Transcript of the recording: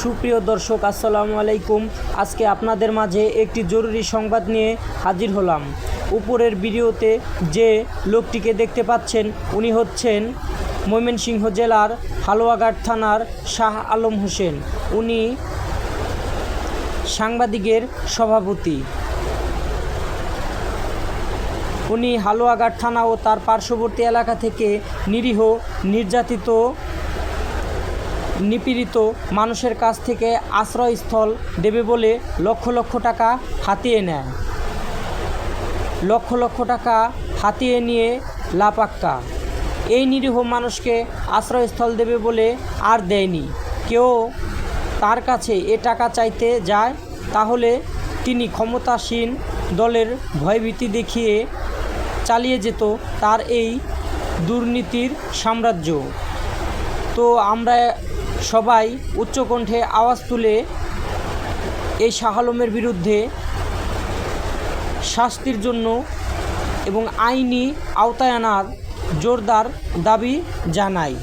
সুপ্রিয় দর্শক, আসসালামু আলাইকুম। আজকে আপনাদের মাঝে একটি জরুরি সংবাদ নিয়ে হাজির হলাম। উপরের ভিডিওতে যে লোকটিকে দেখতে পাচ্ছেন, উনি হচ্ছেন ময়মনসিংহ জেলার হালুয়াঘাট থানার শাহ আলম হোসেন। উনি সাংবাদিকের সভাপতি। উনি হালুয়াঘাট থানা ও তার পার্শ্ববর্তী এলাকা থেকে নিরীহ, নির্যাতিত নিপীড়িত মানুষের কাছ থেকে আশ্রয়স্থল দেবে বলে লক্ষ লক্ষ টাকা হাতিয়ে নেয়। লক্ষ লক্ষ টাকা হাতিয়ে নিয়ে লাপাক্কা। এই নিরীহ মানুষকে আশ্রয়স্থল দেবে বলে আর দেয়নি। কেউ তার কাছে এ টাকা চাইতে যায়, তাহলে তিনি ক্ষমতাসীন দলের ভয়ভীতি দেখিয়ে চালিয়ে যেত তার এই দুর্নীতির সাম্রাজ্য। তো আমরা সবাই উচ্চকণ্ঠে আওয়াজ তুলে এই শাহ আলমের বিরুদ্ধে শাস্তির জন্য এবং আইনি আওতায় আনার জোরদার দাবি জানাই